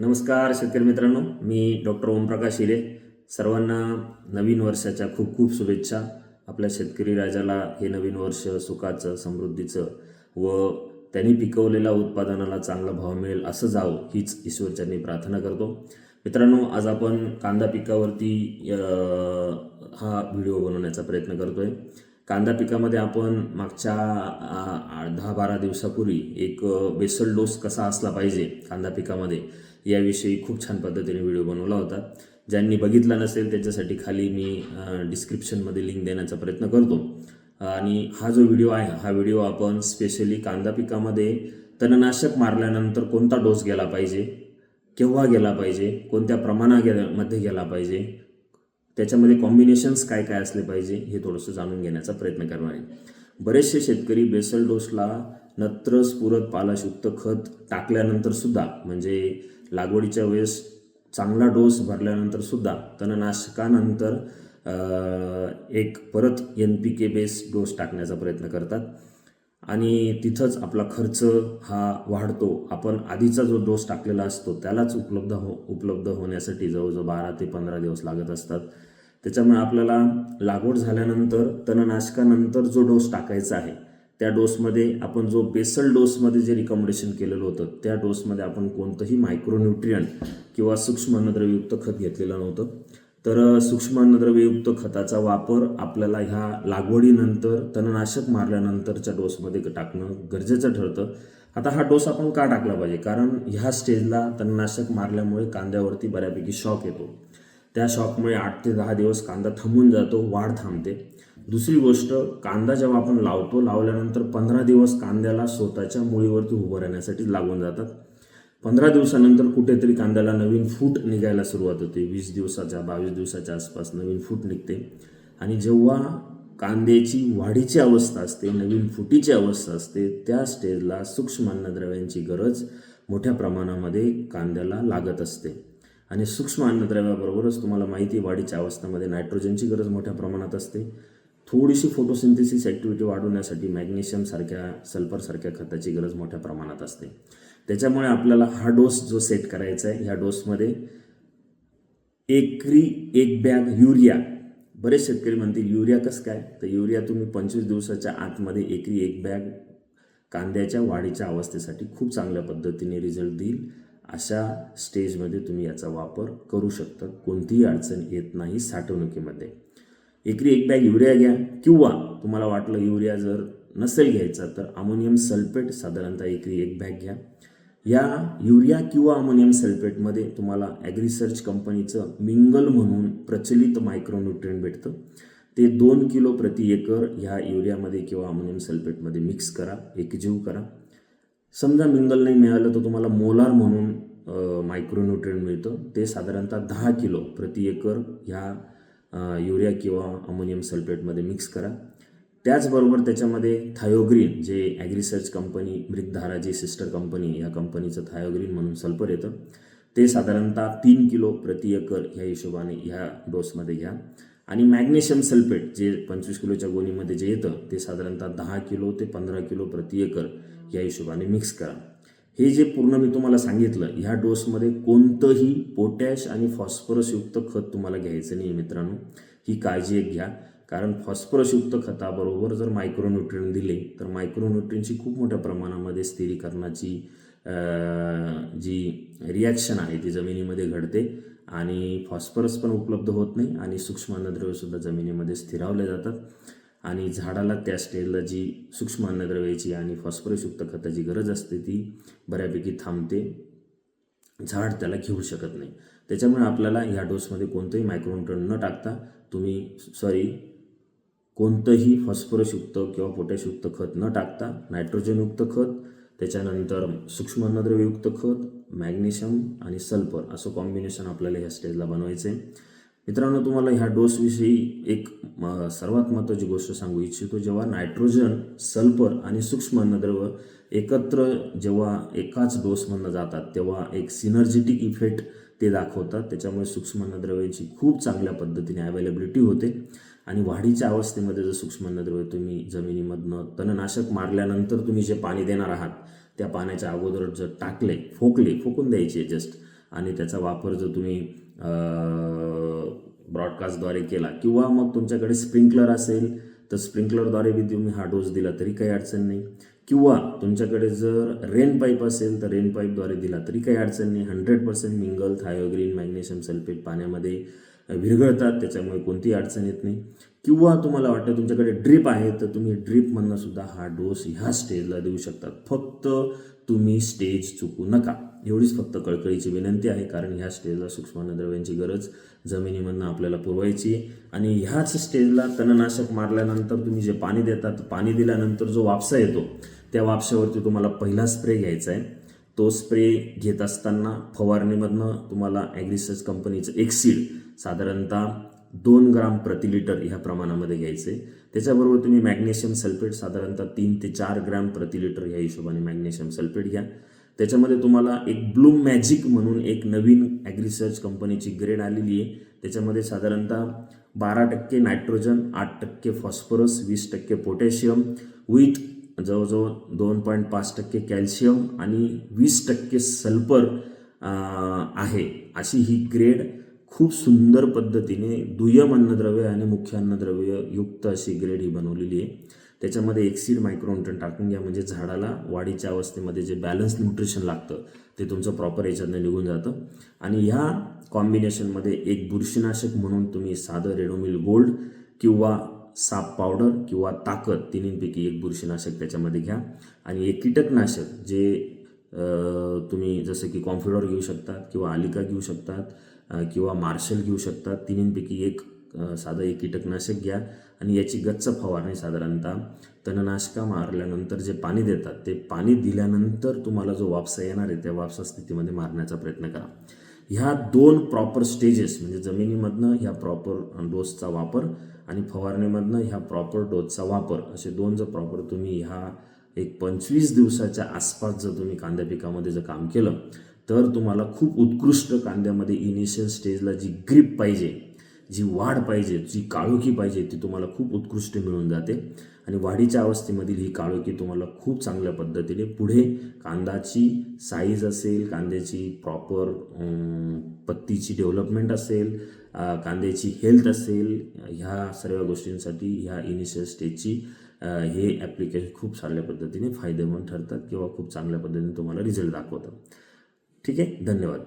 नमस्कार शेतकरी मित्रांनो मी डॉक्टर ओमप्रकाश हिरे. सर्वांना नवीन वर्षाच्या खूप खूप शुभेच्छा. आपल्या शेतकरी राजाला हे नवीन वर्ष सुखाचं समृद्धीचं व त्यांनी पिकवलेल्या उत्पादनाला चांगला भाव मिळेल असं जावं हीच ईश्वरच्यांनी प्रार्थना करतो. मित्रांनो आज आपण कांदा पिकावरती हा व्हिडिओ बनवण्याचा प्रयत्न करतोय. कांदा पिकामध्ये आपण मागच्या दहा बारा दिवसापूर्वी एक बेसल डोस कसा असला पाहिजे कांदा पिकामध्ये याविषयी खूप छान पद्धतीने व्हिडिओ बनवला होता. ज्यांनी बघितला नसेल त्याच्यासाठी खाली मी डिस्क्रिप्शनमध्ये लिंक देण्याचा प्रयत्न करतो. आणि हा जो व्हिडिओ आहे हा व्हिडिओ आपण स्पेशली कांदा पिकामध्ये तणनाशक मारल्यानंतर कोणता डोस गेला पाहिजे केव्हा गेला पाहिजे कोणत्या प्रमाणामध्ये मध्ये गेला पाहिजे त्याच्यामध्ये कॉम्बिनेशन्स काय काय असले पाहिजे हे थोडंसं जाणून घेण्याचा प्रयत्न करणार आहे. बरेचसे शेतकरी बेसल डोसला नत्र स्फुरत पालाशुक्त खत टाकल्यानंतर सुद्धा म्हणजे लागवडीच्या वेळेस चांगला डोस भरल्यानंतर सुद्धा तणनाशकानंतर एक परत N P K base dose टाकण्याचा प्रयत्न करतात. आणि तिथंच आपला खर्च हा वाढतो. आपण आधीचा जो डोस टाकलेला असतो त्यालाच उपलब्ध हो उपलब्ध होण्यासाठी जवळजवळ बारा ते पंधरा दिवस लागत असतात. त्याच्यामुळे आपल्याला लागवड झाल्यानंतर तणनाशकानंतर जो डोस टाकायचा आहे त्या डोसमध्ये आपण जो बेसल डोसमध्ये जे रिकमेंडेशन केलेलं होतं त्या डोसमध्ये आपण कोणतंही मायक्रोन्यूट्रियंट किंवा सूक्ष्म अन्नद्रव्ययुक्त खत घेतलेलं नव्हतं. तर सूक्ष्म अन्नद्रव्ययुक्त खताचा वापर आपल्याला ह्या लागवडीनंतर तणनाशक मारल्यानंतरच्या डोसमध्ये टाकणं गरजेचं ठरतं. आता हा डोस आपण का टाकला पाहिजे? कारण ह्या स्टेजला तणनाशक मारल्यामुळे कांद्यावरती बऱ्यापैकी शॉक येतो. त्या शॉकमुळे आठ ते दहा दिवस कांदा थांबून जातो वाढ थांबते. दुसरी गोष्ट कांदा जेव्हा आपण लावतो लावल्यानंतर पंधरा दिवस कांद्याला स्वतःच्या मुळीवरती उभं राहण्यासाठी लागून जातात. पंधरा दिवसानंतर कुठेतरी कांद्याला नवीन फूट निघायला सुरुवात होते. वीस दिवसाच्या बावीस दिवसाच्या आसपास नवीन फूट निघते. आणि जेव्हा कांद्याची वाढीची अवस्था असते नवीन फुटीची अवस्था असते त्या स्टेजला सूक्ष्म अन्नद्रव्यांची गरज मोठ्या प्रमाणामध्ये कांद्याला लागत असते. आणि सूक्ष्म अन्नद्रव्याबरोबरच तुम्हाला माहिती वाढीच्या अवस्थेमध्ये नायट्रोजनची गरज मोठ्या प्रमाणात असते. थोडीशी फोटोसिंथेसिस ॲक्टिव्हिटी वाढवण्यासाठी मॅग्नेशियमसारख्या सल्फरसारख्या खताची गरज मोठ्या प्रमाणात असते. त्याच्यामुळे आपल्याला हा डोस जो सेट करायचा आहे ह्या डोसमध्ये एकरी एक बॅग युरिया. बरेच शेतकरी म्हणतील युरिया कसं काय? तर युरिया तुम्ही पंचवीस दिवसाच्या आतमध्ये एकरी एक बॅग कांद्याच्या वाढीच्या अवस्थेसाठी खूप चांगल्या पद्धतीने रिझल्ट देईल. अशा स्टेजमध्ये तुम्ही याचा वापर करू शकता. कोणतीही अडचण येत नाही साठवणुकीमध्ये. एकरी एक बॅग युरिया घ्या. किंवा तुम्हाला वाटलं युरिया जर नसेल घ्यायचा तर अमोनियम सल्फेट साधारणतः एकरी एक बॅग घ्या. या युरिया किंवा अमोनियम सल्फेटमध्ये तुम्हाला ॲग्रिसर्च कंपनीचं मिंगल म्हणून प्रचलित मायक्रोन्युट्रिएंट भेटतं. ते दोन किलो प्रति एकर ह्या युरियामध्ये किंवा अमोनियम सल्फेटमध्ये मिक्स करा एकजीव करा. समजा मिंगल नाही मिळालं तर तुम्हाला मोलार म्हणून मायक्रोन्युट्रिएंट मिळतं. ते साधारणतः दहा किलो प्रति एकर ह्या युरिया किंवा अमोनियम सल्फेटमध्ये मिक्स करा. त्याचबरोबर त्याच्यामध्ये थायोग्रीन जे ॲग्रिसर्च कंपनी मृगधारा जी सिस्टर कंपनी या कंपनीचं थायोग्रीन म्हणून सल्फर येतं. ते साधारणतः तीन किलो प्रति एकर ह्या हिशोबाने ह्या डोसमध्ये घ्या. आणि मॅग्नेशियम सल्फेट जे पंचवीस किलोच्या गोणीमध्ये जे येतं ते साधारणतः दहा किलो ते पंधरा किलो प्रति एकर या हिशोबाने मिक्स करा. हे जे पूर्ण मी तुम्हाला सांगितलं ह्या डोसमध्ये कोणतंही पोटॅश आणि फॉस्फरसयुक्त खत तुम्हाला घ्यायचं नाही मित्रांनो. ही काळजी एक घ्या. कारण फॉस्फरसयुक्त खताबरोबर जर मायक्रोन्युट्रिन दिले तर मायक्रोन्युट्रिनची खूप मोठ्या प्रमाणामध्ये स्थिरीकरणाची जी रिॲक्शन आहे ती जमिनीमध्ये घडते. आणि फॉस्फरस पण उपलब्ध होत नाही आणि सूक्ष्म अन्नद्रव्यसुद्धा जमिनीमध्ये स्थिरावले जातात. आणि झाडाला त्या स्टेजला जी सूक्ष्म अन्नद्रव्याची आणि फॉस्फरसयुक्त खताची गरज असते ती बऱ्यापैकी थांबते. झाड त्याला घेऊ शकत नाही. त्याच्यामुळे आपल्याला ह्या डोसमध्ये कोणतंही मायक्रोन्युट्रन न टाकता तुम्ही सॉरी कोणतंही फॉस्फरसयुक्त किंवा पोटॅशयुक्त खत न टाकता नायट्रोजनयुक्त खत त्याच्यानंतर सूक्ष्म अन्नद्रव्ययुक्त खत मॅग्नेशियम आणि सल्फर असं कॉम्बिनेशन आपल्याला ह्या स्टेजला बनवायचं आहे मित्रांनो तुम्हाला ह्या डोसविषयी एक म, सर्वात महत्त्वाची गोष्ट सांगू इच्छितो. जेव्हा नायट्रोजन सल्फर आणि सूक्ष्म अन्नद्रव्य एकत्र जेव्हा एकाच डोसमधनं जातात तेव्हा एक सिनर्जेटिक इफेक्ट ते दाखवतात. त्याच्यामुळे सूक्ष्म अन्नद्रव्यांची खूप चांगल्या पद्धतीने अवेलेबिलिटी होते. आणि वाढीच्या अवस्थेमध्ये जर सूक्ष्म अन्नद्रव्य तुम्ही जमिनीमधनं तणनाशक मारल्यानंतर तुम्ही जे पाणी देणार आहात त्या पाण्याच्या अगोदर जर टाकले फोकले फोकून द्यायचे जस्ट आणि त्याचा वापर जर तुम्ही ब्रॉडकास्टद्वारे केला. किंवा मग तुमच्याकडे स्प्रिंकलर असेल तर स्प्रिंकलरद्वारे बी तुम्ही हा डोस दिला तरी काही अडचण नाही. किंवा तुमच्याकडे जर रेन पाईप असेल तर रेन पाईपद्वारे दिला तरी काही अडचण नाही. Hundred percent mingle Thiogreen magnesium sulphate पाण्यामध्ये विरघळतात त्याच्यामुळे कोणतीही अडचण येत नाही. किंवा तुम्हाला वाटतं तुमच्याकडे ड्रीप आहे तर तुम्ही ड्रीपमधनं सुद्धा हा डोस ह्या स्टेजला देऊ शकतात फक्त तुम्ही स्टेज चुकू नका. एवढीच फक्त कळकळीची विनंती आहे कारण ह्या स्टेजला सूक्ष्मद्रव्यांची गरज जमिनीमधनं आपल्याला पुरवायची आणि ह्याच स्टेजला तणनाशक मारल्यानंतर तुम्ही जे पाणी देतात पाणी दिल्यानंतर जो वापसा येतो त्या वापशावरती तुम्हाला पहिला स्प्रे घ्यायचा आहे. तो स्प्रे घेत असताना फवारणीमधनं तुम्हाला ॲग्रिसर्च कंपनीचं एक सीड साधारणतः दोन ग्राम प्रति लिटर ह्या प्रमाणामध्ये घ्यायचे त्याच्याबरोबर तुम्ही मॅग्नेशियम सल्फेट साधारणतः तीन ते चार ग्रॅम प्रति लिटर ह्या हिशोबाने मॅग्नेशियम सल्फेट घ्या. त्याच्यामध्ये तुम्हाला एक ब्लूम मॅजिक म्हणून एक नवीन ॲग्रिसर्च कंपनीची ग्रेड आलेली आहे. त्याच्यामध्ये साधारणतः बारा टक्के नायट्रोजन आठ टक्के फॉस्फरस वीस टक्के पोटॅशियम विथ जवळजवळ दोन पॉईंट पाच टक्के कॅल्शियम आणि वीस टक्के सल्फर आहे. अशी ही ग्रेड खूप सुंदर पद्धतीने दुय्यम अन्नद्रव्य आणि मुख्य अन्नद्रव्य युक्त अशी ग्रेड ही बनवलेली आहे. त्याच्यामध्ये एक्सिड मायक्रोन्टन टाकून घ्या. म्हणजे झाडाला वाढीच्या अवस्थेमध्ये जे बॅलन्स न्यूट्रिशन लागतं ते तुमचं प्रॉपर याच्यातनं निघून जातं. आणि ह्या कॉम्बिनेशनमध्ये एक बुरशीनाशक म्हणून तुम्ही साधं रेडोमिल गोल्ड किंवा साप पावडर किंवा ताकद तिन्हींपैकी एक बुरशीनाशक त्याच्यामध्ये घ्या. आणि एक कीटकनाशक जे तुम्ही जसं की कॉम्फ्युडॉर घेऊ शकतात किंवा आलिका घेऊ शकतात किंवा मार्शल घेऊ शकतात तिन्हींपैकी एक साधं एक कीटकनाशक घ्या आणि याची गच्च फवारणी साधारणतः तणनाशका मारल्यानंतर जे पाणी देतात ते पाणी दिल्यानंतर तुम्हाला जो वापसा येणार आहे त्या वापसा स्थितीमध्ये मारण्याचा प्रयत्न करा. ह्या दोन प्रॉपर स्टेजेस म्हणजे जमिनीमधनं ह्या प्रॉपर डोसचा वापर आणि फवारणीमधनं ह्या प्रॉपर डोसचा वापर असे दोन जर प्रॉपर तुम्ही ह्या एक पंचवीस दिवसाच्या आसपास जर तुम्ही कांद्या पिकामध्ये जर काम केलं तर तुम्हाला खूप उत्कृष्ट कांद्यामध्ये इनिशियल स्टेजला जी ग्रीप पाहिजे जी वाढ पाहिजे जी काळोखी पाहिजे ती तुम्हाला खूप उत्कृष्ट मिळून जाते. आणि वाढीच्या अवस्थेमधील ही काळोखी तुम्हाला खूप चांगल्या पद्धतीने पुढे कांदाची साईज असेल कांद्याची प्रॉपर पत्तीची डेव्हलपमेंट असेल कांद्याची हेल्थ असेल ह्या सर्व गोष्टींसाठी ह्या इनिशियल स्टेजची हे ॲप्लिकेशन खूप चांगल्या पद्धतीने फायदेमंद ठरतात किंवा खूप चांगल्या पद्धतीने तुम्हाला रिझल्ट दाखवतात. ठीक आहे? धन्यवाद.